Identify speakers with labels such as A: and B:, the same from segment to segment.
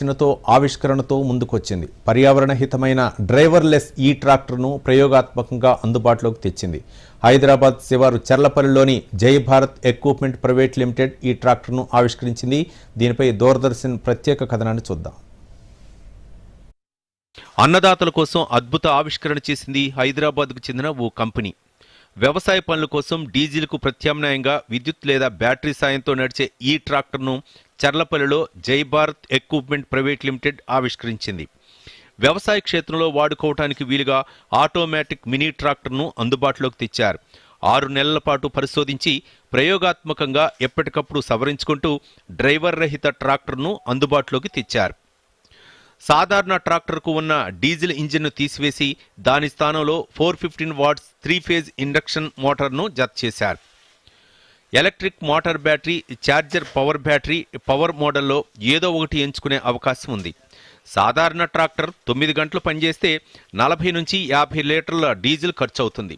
A: ఆలోచనతో ఆవిష్కరణతో ముందుకొచ్చింది. పర్యావరణ హితమైన డ్రైవర్లెస్ ఈ ట్రాక్టర్ను ప్రయోగాత్మకంగా అందుబాటులోకి తెచ్చింది. హైదరాబాద్ శివారు చర్లపల్లిలోని జై భారత్ ఎక్విప్మెంట్ ప్రైవేట్ లిమిటెడ్ ఈ ట్రాక్టర్ను ఆవిష్కరించింది. దీనిపై దూరదర్శన్ ప్రత్యేక కథనాన్ని చూద్దాం.
B: అన్నదాతల కోసం అద్భుత ఆవిష్కరణ చేసింది హైదరాబాద్కు చెందిన ఓ కంపెనీ. వ్యవసాయ పనుల కోసం డీజిల్కు ప్రత్యామ్నాయంగా విద్యుత్ లేదా బ్యాటరీ సాయంతో నడిచే ఈ ట్రాక్టర్ను చర్లపల్లిలో Jai Bharat equipment private limited ఆవిష్కరించింది. వ్యవసాయ క్షేత్రంలో వాడుకోవటానికి వీలుగా ఆటోమేటిక్ మినీ ట్రాక్టర్ను అందుబాటులోకి తెచ్చారు. ఆరు నెలల పాటు పరిశోధించి ప్రయోగాత్మకంగా ఎప్పటికప్పుడు సవరించుకుంటూ డ్రైవర్ రహిత ట్రాక్టర్ను అందుబాటులోకి తెచ్చారు. సాధారణ ట్రాక్టర్కు ఉన్న డీజిల్ ఇంజిన్ను తీసివేసి దాని స్థానంలో four fifteen watts three phase induction మోటార్ను జత చేశారు. Electric motor battery charger power battery power మోడల్లో ఏదో ఒకటి ఎంచుకునే అవకాశం ఉంది. సాధారణ ట్రాక్టర్ తొమ్మిది గంటలు పనిచేస్తే నలభై నుంచి యాభై లీటర్ల డీజిల్ ఖర్చు అవుతుంది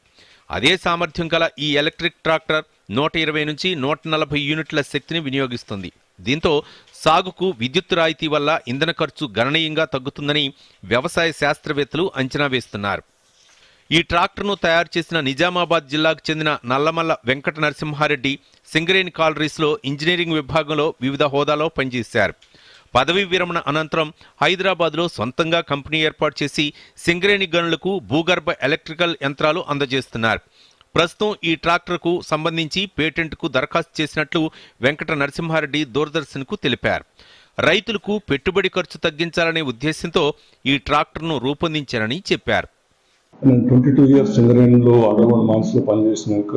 B: అదే సామర్థ్యం గల ఈ ఎలక్ట్రిక్ ట్రాక్టర్ నూట ఇరవై నుంచి నూట నలభై యూనిట్ల శక్తిని వినియోగిస్తుంది. దీంతో సాగుకు విద్యుత్ రాయితీ వల్ల ఇంధన ఖర్చు గణనీయంగా తగ్గుతుందని వ్యవసాయ శాస్త్రవేత్తలు అంచనా వేస్తున్నారు. ఈ ట్రాక్టర్ను తయారు చేసిన నిజామాబాద్ జిల్లాకు చెందిన నల్లమల్ల వెంకట నరసింహారెడ్డి సింగరేణి కాలరీస్లో ఇంజనీరింగ్ విభాగంలో వివిధ హోదాలో పనిచేశారు. పదవీ విరమణ అనంతరం హైదరాబాద్లో సొంతంగా కంపెనీ ఏర్పాటు చేసి సింగరేణి గనులకు భూగర్భ ఎలక్ట్రికల్ యంత్రాలు అందజేస్తున్నారు. ప్రస్తుతం ఈ ట్రాక్టర్కు సంబంధించి పేటెంట్కు దరఖాస్తు చేసినట్లు వెంకట నరసింహారెడ్డి దూరదర్శన్కు తెలిపారు. రైతులకు పెట్టుబడి ఖర్చు తగ్గించాలనే ఉద్దేశంతో ఈ ట్రాక్టర్ను రూపొందించారని చెప్పారు.
C: నేను ట్వంటీ టూ ఇయర్స్ చంద్రయాన్లో అండర్గ్రౌండ్ మాన్స్లో పనిచేసినాక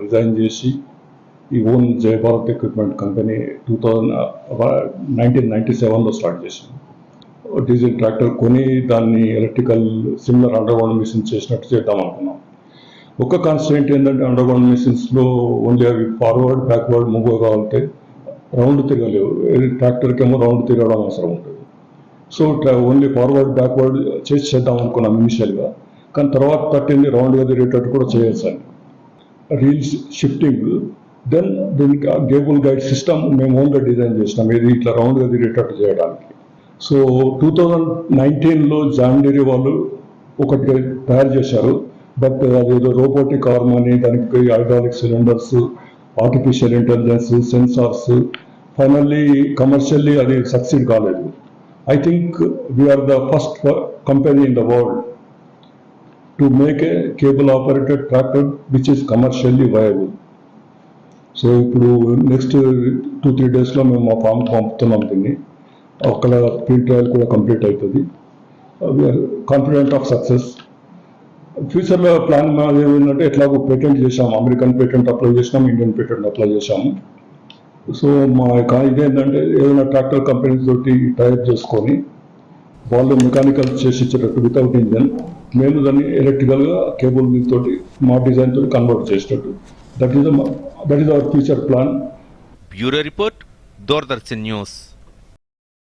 C: రిజైన్ చేసి ఈ own Jayabharat equipment company two thousand nineteen ninety సెవెన్లో స్టార్ట్ చేశాను. డీజిల్ ట్రాక్టర్ కొని దాన్ని ఎలక్ట్రికల్ సిమిలర్ అండర్గ్రౌండ్ మిషన్ చేసినట్టు చేద్దాం అనుకున్నాం. ఒక కాన్స్టెంట్ ఏంటంటే అండర్గ్రౌండ్ మిషన్స్లో ఓన్లీ అవి ఫార్వర్డ్ బ్యాక్వర్డ్ మూవ్ కావాలంటే రౌండ్ తిరగలేవు. ట్రాక్టర్కి ఏమో రౌండ్ తిరగడం అవసరం ఉంటుంది. సో ఓన్లీ ఫార్వర్డ్ బ్యాక్వర్డ్ చేసి చేద్దాం అనుకున్నాం ఇనిషియల్గా కానీ తర్వాత తట్టింది రౌండ్గా తిరిగేటట్టు కూడా చేయొచ్చండి రీల్స్ షిఫ్టింగ్ దెన్ దీనికి గేబుల్ గైడ్ సిస్టమ్ మేము ఓన్గా డిజైన్ చేసినాం. ఇది ఇట్లా రౌండ్గా తిరిగేటట్టు చేయడానికి. సో టూ థౌజండ్ నైన్టీన్లో జాండీరి వాళ్ళు ఒకటి తయారు చేశారు. బట్ అదేదో రోబోటిక్ ఆర్మ్ అని దానికి hydraulic cylinders artificial intelligence sensors finally commercially అది సక్సీడ్ కాలేదు. I think we're the first company in the world to make a cable operated tractor which is commercially viable so ఇప్పుడు next two three డేస్లో మేము మా farm పంపుతున్నాం దీన్ని. అక్కడ field trial కూడా కంప్లీట్ అవుతుంది వీఆర్ కాన్ఫిడెంట్ ఆఫ్ సక్సెస్ ఫ్యూచర్లో ప్లాన్ మాది ఏమిటంటే ఎట్లాగో పేటెంట్ చేసాము అమెరికన్ పేటెంట్ అప్లై చేసినాం ఇండియన్ పేటెంట్ అప్లై చేశాము. సో మా యొక్క ఇదేంటంటే ఏదైనా ట్రాక్టర్ కంపెనీస్ తోటి టైప్ చేసుకొని వాళ్ళు మెకానికల్ చేసి ఇచ్చేటట్టు వితౌట్ ఇంజన్ మేము దాన్ని ఎలక్ట్రికల్గా కేబుల్ తోటి మా డిజైన్ తోటి కన్వర్ట్ చేసేటట్టు that is that is our future plan
B: bureau report Doordarshan news.